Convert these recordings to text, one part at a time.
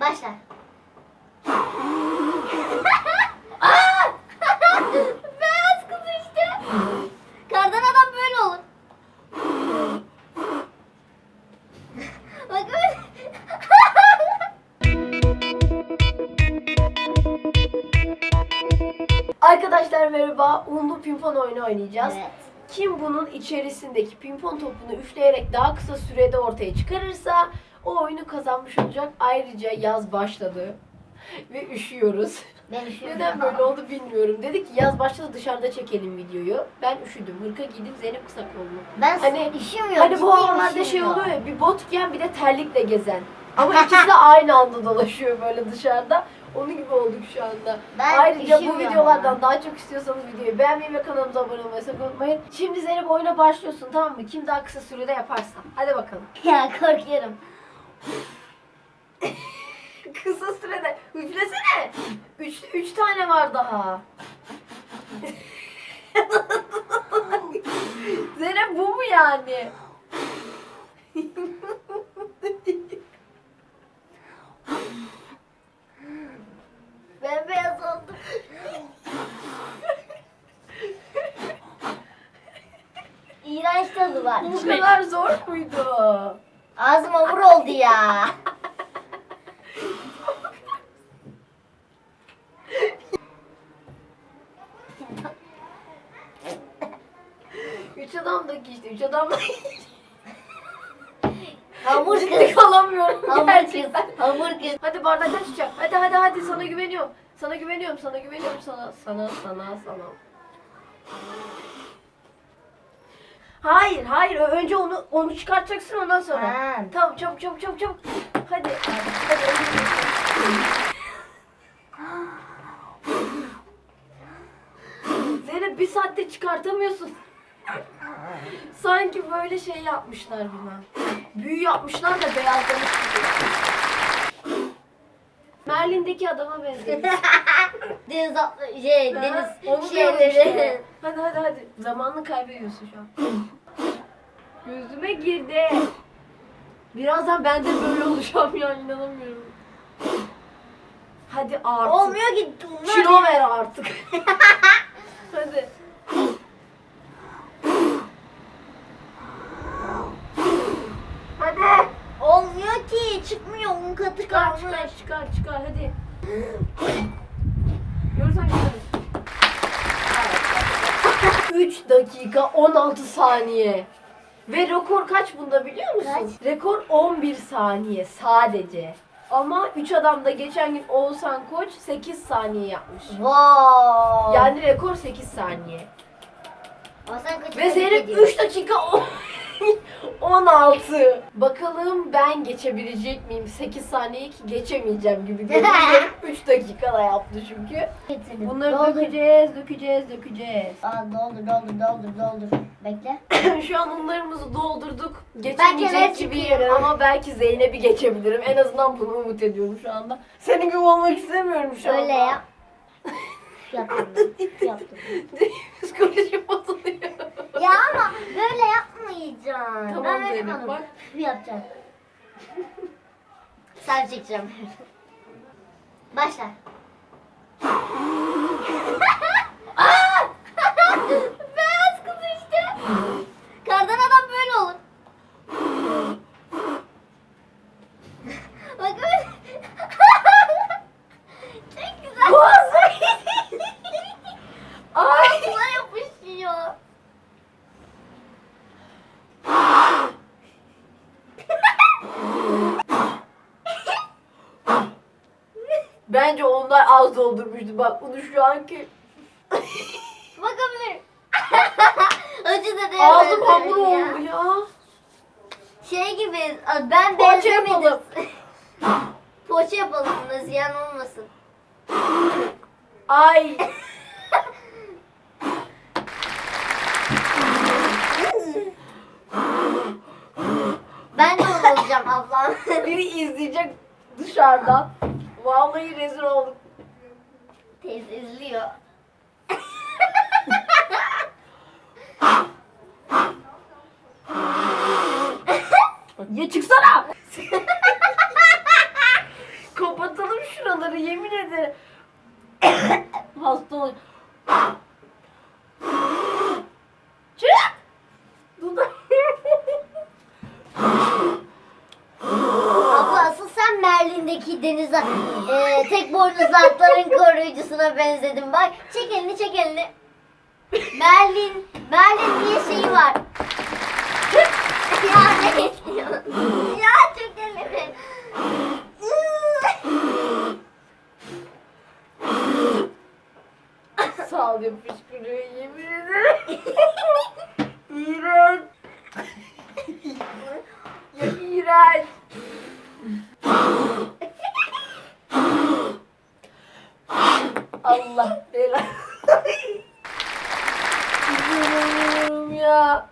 Başla. Beyaz kız işte. Kardan adam böyle olur. Bak öyle. Arkadaşlar merhaba. Unlu pimpon oyunu oynayacağız. Evet. Kim bunun içerisindeki pimpon topunu üfleyerek daha kısa sürede ortaya çıkarırsa o oyunu kazanmış olacak. Ayrıca yaz başladı ve üşüyoruz. Ben üşüyorum. Neden böyle oldu bilmiyorum. Dedik ki yaz başladı dışarıda çekelim videoyu. Ben üşüdüm. Hırka giydim Zeynep kısa kollu. Ben Hani- üşümüyorum. Hani bu havalarda şey oluyor ya bir bot giyen bir de terlikle gezen. Ama ikisi de aynı anda dolaşıyor böyle dışarıda. Onun gibi olduk şu anda. Ben Ayrıca bu videolardan ya. daha çok istiyorsanız videoyu beğenmeyi ve kanalımıza abone olmayı sakın unutmayın. Şimdi Zeynep oyuna başlıyorsun tamam mı? Kim daha kısa sürede yaparsa. Hadi bakalım. Ya korkuyorum. Kısa sürede. Üflesene. Üç, üç tane var daha. Zeynep bu mu yani? Ben beyaz oldum. İğrenç tadı var. Bu kadar zor muydu? Ağzıma vur oldu ya. Üç adamdaki işte. Üç adamdaki. Hamur Ciddi kız. kalamıyorum Hamur gerçekten. kız. Hamur kız. Hadi bardak açacağım. Hadi hadi hadi sana güveniyorum. Sana güveniyorum, sana güveniyorum sana. Sana, sana, sana. Hayır, hayır. Önce onu onu çıkartacaksın ondan sonra. Ha. Tamam, çabuk çabuk çabuk çabuk. Hadi. Hadi. Zeynep bir saatte çıkartamıyorsun. Sanki böyle şey yapmışlar buna. Büyü yapmışlar da beyazlamış. Merlin'deki adama benzemiş. Deniz atlı şey deniz onu diyorum şeyleri. işte. Hadi hadi hadi. Zamanını kaybediyorsun şu an. Gözüme girdi. Birazdan ben de böyle olacağım ya inanamıyorum. Hadi artık. Olmuyor ki. bunlar Kilo ver artık. hadi. Hadi. Olmuyor ki. Çıkmıyor. Un katı Çıkar kalmış. çıkar çıkar çıkar hadi. Görürsen çıkarız. 3 dakika 16 saniye. Ve rekor kaç bunda biliyor musun? Rekor 11 saniye sadece. Ama 3 adamda geçen gün Oğuzhan Koç 8 saniye yapmış. Wow. Yani rekor 8 saniye. Sen kaç Ve Zeynep 3 dakika on- 16. Bakalım ben geçebilecek miyim? 8 saniye ki geçemeyeceğim gibi görünüyor. Zeynep 3 dakikada yaptı çünkü. getirdim. Bunları doldur. dökeceğiz, dökeceğiz, dökeceğiz. Aa, doldur doldur doldur doldur. Bekle. Şu an unlarımızı doldurduk. Ben Geçemeyecek gibiyim çıkıyorum. ama belki Zeynep'i geçebilirim. En azından bunu umut ediyorum şu anda. Senin gibi olmak istemiyorum şu anda. Öyle yap. yaptım. yaptım. Psikolojim bozuluyor. Ya ama böyle yapmayacaksın. Tamam ben Zeynep, yapmadım. bak. Yapacağım. Sen çekeceğim. Başla. Aa! Beyaz kız işte. Kardan adam böyle olur. Bak öyle. Çok güzel. Ay. Ağzına yapışıyor. Bence onlar az doldurmuştu. Bak bunu şu anki Bakabilir. Acı da değil. ağzım hamur oldu ya. Şey gibi ben Poğaça benzemedim. yapalım. Poğaça yapalım da ziyan olmasın. Ay. Ben de onu olacağım ablam. Biri izleyecek dışarıdan. Vallahi rezil olduk. Teyze izliyor. Ya çıksana. Kapatalım şuraları yemin ederim. Hasta ol. Merlin'deki deniz e, tek boynuzlu atların koruyucusuna benzedin. Bak çek elini çek elini. Merlin, Merlin diye şeyi var. ya ne istiyorsun? ya çek elini. Ol ya fışkırıyor yemin ederim. İğrenç. ya iğrenç. Allah belanı. İnanamıyorum ya.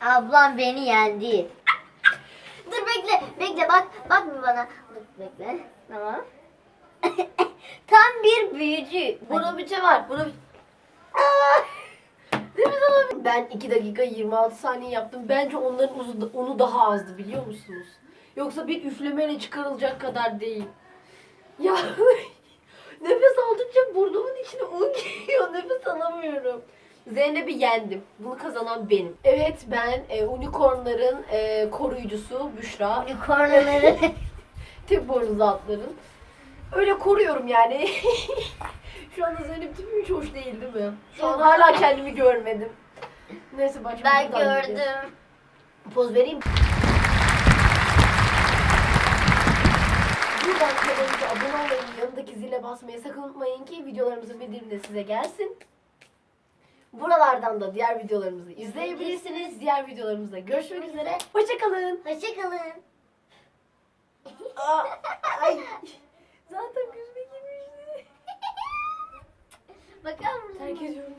Ablam beni yendi. Dur bekle, bekle bak, bak bir bana. Dur bekle. Tamam. Tam bir büyücü. Buna bir şey var. Değil mi sana? Ben 2 dakika 26 saniye yaptım. Bence onların uzu, onu daha azdı biliyor musunuz? Yoksa bir üflemeyle çıkarılacak kadar değil. Ya nefes aldıkça burnumun içine un giriyor. Nefes alamıyorum. Zeynep'i yendim. Bunu kazanan benim. Evet ben e, unicornların e, koruyucusu Büşra. Unicornları. Tek boynuzlu atların. Öyle koruyorum yani. Şu anda Zeynep tipim hiç hoş değil değil mi? Şu an hala kendimi görmedim. Neyse başka ben buradan gideceğiz. gördüm. Poz vereyim. Buradan kanalımıza abone olmayı, yanındaki zile basmayı sakın unutmayın ki videolarımızın bildirimi de size gelsin. Buralardan da diğer videolarımızı izleyebilirsiniz. Diğer videolarımızda görüşmek üzere. Hoşçakalın. Hoşçakalın. Ay. Zaten gözüme girmişti. Bakar mısın? Terk ediyorum.